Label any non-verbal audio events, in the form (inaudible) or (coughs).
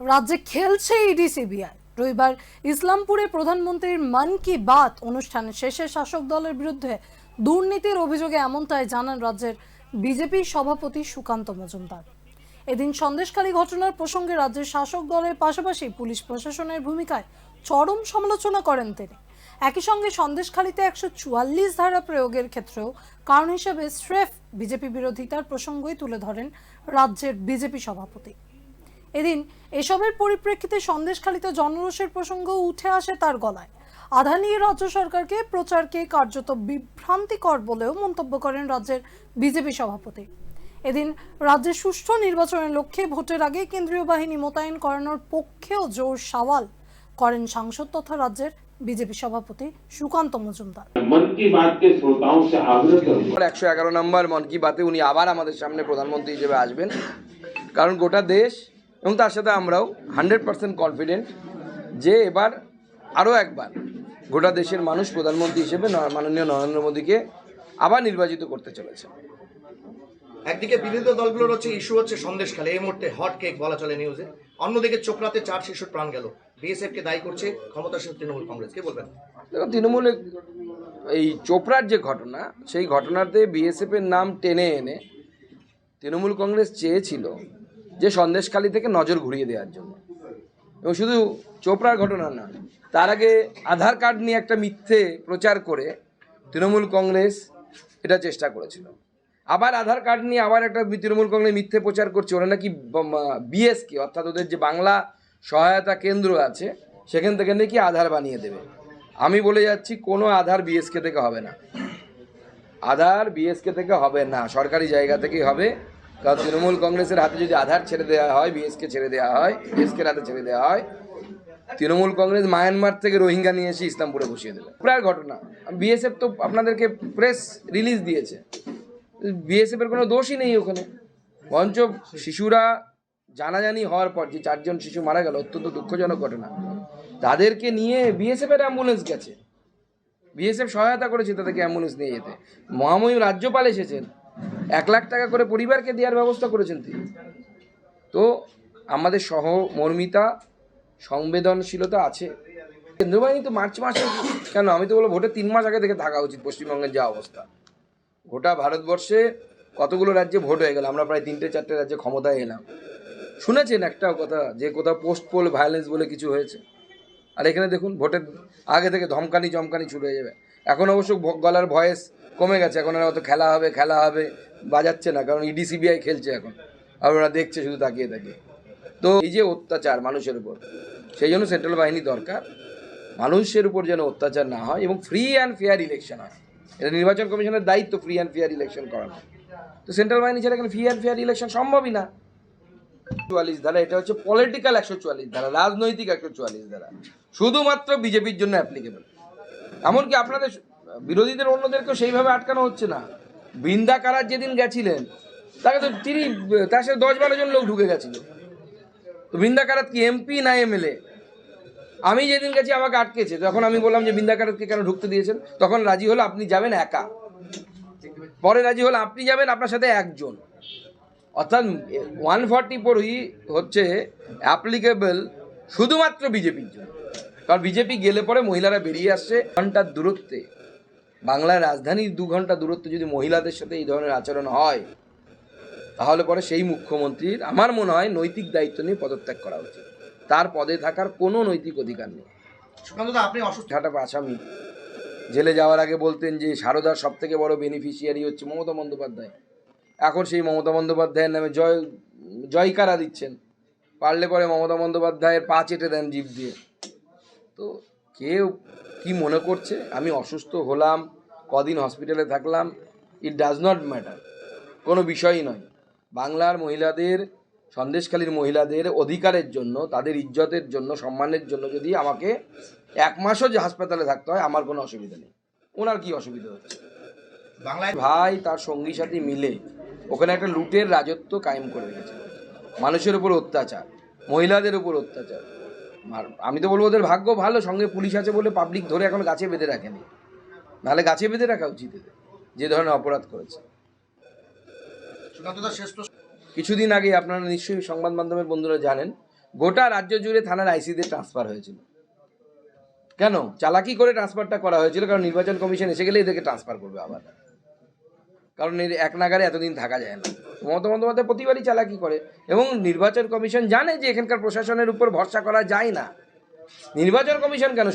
রাজ্যে খেলছে ED CBI রবিবার ইসলামপুরে প্রধানমন্ত্রীর মন কি বাত অনুষ্ঠানে শেষে শাসক দলের বিরুদ্ধে দুর্নীতির অভিযোগে এমনটাই জানান রাজ্যের বিজেপি সভাপতি সুকান্ত মজুমদার। এদিন সন্দেশখালী ঘটনার প্রসঙ্গে রাজ্যের শাসক দলের পাশাপাশি পুলিশ প্রশাসনের ভূমিকায় চরম সমালোচনা করেন তিনি। একই সঙ্গে সন্দেশখালীতে একশো চুয়াল্লিশ ধারা প্রয়োগের ক্ষেত্রেও কারণ হিসেবে স্রেফ বিজেপি বিরোধিতার প্রসঙ্গই তুলে ধরেন রাজ্যের বিজেপি সভাপতি। এদিন এসবের পরিপ্রেক্ষিতে সন্দেশখালিতে জনরোষের প্রসঙ্গ উঠে আসে তার গলায়। আধানি রাজ্য সরকারকে প্রচারকে কার্যত বিভ্রান্তিকর বলেও মন্তব্য করেন রাজ্যের বিজেপি সভাপতি। এদিন রাজ্যে সুষ্ঠু নির্বাচনের লক্ষ্যে ভোটের আগে কেন্দ্রীয় বাহিনী মোতায়েন করানোর পক্ষেও জোর সওয়াল করেন সাংসদ তথা রাজ্যের বিজেপি সভাপতি সুকান্ত মজুমদার। একশো এগারো নম্বর মন কি বাতে উনি আবার আমাদের সামনে প্রধানমন্ত্রী হিসেবে আসবেন। কারণ গোটা দেশ এবং তার সাথে আমরাও হান্ড্রেড পার্সেন্ট কনফিডেন্ট যে এবার আরও একবার গোটা দেশের মানুষ প্রধানমন্ত্রী হিসেবে মাননীয় নরেন্দ্র মোদীকে আবার নির্বাচিত করতে চলেছে। একদিকে বিরোধী দলগুলোর হচ্ছে ইস্যু হচ্ছে সন্দেশখালী এই মুহূর্তে হট কেক বলা চলে নিউজে অন্যদিকে চোপড়াতে চার শিশুর প্রাণ গেল। বিএসএফকে দায়ী করছে ক্ষমতাসীন তৃণমূল কংগ্রেস। কে বলবেন? দেখো তৃণমূলে এই চোপড়ার যে ঘটনা সেই ঘটনাতে বিএসএফের নাম টেনে এনে তৃণমূল কংগ্রেস চেয়েছিল যে সন্দেশখালী থেকে নজর ঘুরিয়ে দেওয়ার জন্য। এবং শুধু চোপড়ার ঘটনা না, তার আগে আধার কার্ড নিয়ে একটা মিথ্যে প্রচার করে তৃণমূল কংগ্রেস এটা চেষ্টা করেছিল। আবার আধার কার্ড নিয়ে আবার একটা তৃণমূল কংগ্রেস মিথ্যে প্রচার করছে, ওরা নাকি বিএসকে অর্থাৎ ওদের যে বাংলা সহায়তা কেন্দ্র আছে, সেখান থেকে নাকি আধার বানিয়ে দেবে। আমি বলে যাচ্ছি, কোনো আধার বিএসকে থেকে হবে না। আধার বিএসকে থেকে হবে না, সরকারি জায়গা থেকেই হবে। কারণ তৃণমূল কংগ্রেসের হাতে যদি আধার ছেড়ে দেওয়া হয়, বিএসকে ছেড়ে দেওয়া হয়, বিএসকে হাতে ছেড়ে দেওয়া হয়, তৃণমূল কংগ্রেস মায়ানমার থেকে রোহিঙ্গা নিয়ে এসে ইসলামপুরে বসিয়ে দেবে। প্রায় ঘটনা। বিএসএফ তো আপনাদেরকে প্রেস রিলিজ দিয়েছে। বিএসএফ এর কোনো দোষই নেই ওখানে। বরঞ্চ শিশুরা জানাজানি হওয়ার পর যে চারজন শিশু মারা গেল, অত্যন্ত দুঃখজনক ঘটনা। তাদেরকে নিয়ে বিএসএফ এর অ্যাম্বুলেন্স গেছে। বিএসএফ সহায়তা করেছে তাদেরকে অ্যাম্বুলেন্স নিয়ে যেতে। মহামহিম রাজ্যপাল এসেছেন। এক লাখ টাকা করে পরিবারকে দেওয়ার ব্যবস্থা করেছেন তিনি। তো আমাদের সহমর্মিতা, সংবেদনশীলতা আছে। কেন্দ্র বাহিনী তো মার্চ মাসে (coughs) কেন? আমি তো বলব ভোটের তিন মাস আগে থেকে থাকা উচিত পশ্চিমবঙ্গের যা অবস্থা। গোটা ভারতবর্ষে কতগুলো রাজ্যে ভোট হয়ে গেল? আমরা প্রায় তিনটে চারটে রাজ্যে ক্ষমতায় এলাম। শুনেছেন একটা কথা, যে কোথাও পোস্ট পোল ভায়োলেন্স বলে কিছু হয়েছে। আর এখানে দেখুন, ভোটের আগে থেকে ধমকানি চমকানি শুরু হয়ে যাবে। এখন অবশ্য গলার ভয়েস কমে গেছে, এখন আর অত খেলা হবে খেলা হবে, বাজাচ্ছে না, কারণ ইডি, সিবিআই খেলছে এখন। আর ওরা দেখছে শুধু তাকিয়ে তাকিয়ে। তো এই যে অত্যাচার মানুষের উপর, সেই জন্য সেন্ট্রাল বাহিনী দরকার মানুষের উপর যেন অত্যাচার না হয় এবং ফ্রি অ্যান্ড ফেয়ার ইলেকশন হয়। এটা নির্বাচন কমিশনের দায়িত্ব ফ্রি অ্যান্ড ফেয়ার ইলেকশন করানো তো সেন্ট্রাল বাহিনী ছাড়া এখানে ফ্রি অ্যান্ড ফেয়ার ইলেকশন সম্ভবই না। চুয়াল্লিশ ধারা, এটা হচ্ছে পলিটিক্যাল একশো চুয়াল্লিশ ধারা, রাজনৈতিক একশো চুয়াল্লিশ ধারা। শুধুমাত্র বিজেপির জন্য অ্যাপ্লিকেবল এমনকি আপনাদের বিরোধীদের অন্যদেরকেও সেইভাবে আটকানো হচ্ছে না। বৃন্দা কারার যেদিন গেছিলেন, তাকে তো তিনি, তার সাথে দশ বারো জন লোক ঢুকে গেছিল। তো বৃন্দা কারাত কি এমপি না এমএলএ? আমি যেদিন গেছি আমাকে আটকেছে, তখন আমি বললাম যে বৃন্দা কারাতকে কেন ঢুকতে দিয়েছেন? তখন রাজি হলো আপনি যাবেন একা। পরে রাজি হলো আপনি যাবেন, আপনার সাথে একজন। অর্থাৎ ওয়ান ফর্টি ফোরই হচ্ছে অ্যাপ্লিকেবল শুধুমাত্র বিজেপির জন্য। কারণ বিজেপি গেলে পরে মহিলারা বেরিয়ে আসছে, ঘণ্টার দূরত্বে। বাংলার রাজধানীর দু ঘণ্টা দূরত্বে যদি মহিলাদের সাথে এই ধরনের আচরণ হয় তাহলে পরে সেই মুখ্যমন্ত্রীর আমার মনে হয় নৈতিক দায়িত্ব নিয়ে পদত্যাগ করা উচিত। তার পদে থাকার কোনো নৈতিক অধিকার নেই। আপনি অসুস্থ। আসামি জেলে যাওয়ার আগে বলতেন যে সারদার সব থেকে বড় বেনিফিশিয়ারি হচ্ছে মমতা বন্দ্যোপাধ্যায়। এখন সেই মমতা বন্দ্যোপাধ্যায়ের নামে জয় জয়কারা দিচ্ছেন? পারলে পরে মমতা বন্দ্যোপাধ্যায়ের পা চেটে দেন জীব দিয়ে। তো কেউ কি মনে করছে? আমি অসুস্থ হলাম কদিন হসপিটালে থাকলাম ইট ডাজ নট ম্যাটার কোনো বিষয়ই নয়। বাংলার মহিলাদের সন্দেশখালীর মহিলাদের অধিকারের জন্য তাদের ইজ্জতের জন্য সম্মানের জন্য যদি আমাকে এক মাসও যে হাসপাতালে থাকতে হয় আমার কোনো অসুবিধা নেই। ওনার কি অসুবিধা হচ্ছে বাংলায় ভাই তার সঙ্গী সাথী মিলে ওখানে একটা লুটের রাজত্ব কায়েম করে রেখেছে। মানুষের উপর অত্যাচার মহিলাদের উপর অত্যাচার। আর আমি তো বলব ওদের ভাগ্য ভালো সঙ্গে পুলিশ আছে বলে পাবলিক ধরে এখন গাছে বেঁধে রাখেনি। নাহলে গাছে বেঁধে রাখা উচিত যে ধরনের অপরাধ করেছে। কিছুদিন আগে আপনারা নিশ্চয়ই সংবাদ মাধ্যমের বন্ধুরা জানেন গোটা রাজ্য জুড়ে থানার আইসিদের ট্রান্সফার হয়েছিল। কেন? চালাকি করে ট্রান্সফারটা করা হয়েছিল কারণ নির্বাচন কমিশন এসে গেলে এদেরকে ট্রান্সফার করবে আবার। কারণ এর এক নাগারে এতদিন থাকা যায় না। মমতা বন্দ্যোপাধ্যায় প্রতিবারই চালাকি করে এবং নির্বাচন কমিশন জানে যে এখানকার প্রশাসনের উপর ভরসা করা যায় না। নির্বাচন কমিশন কেন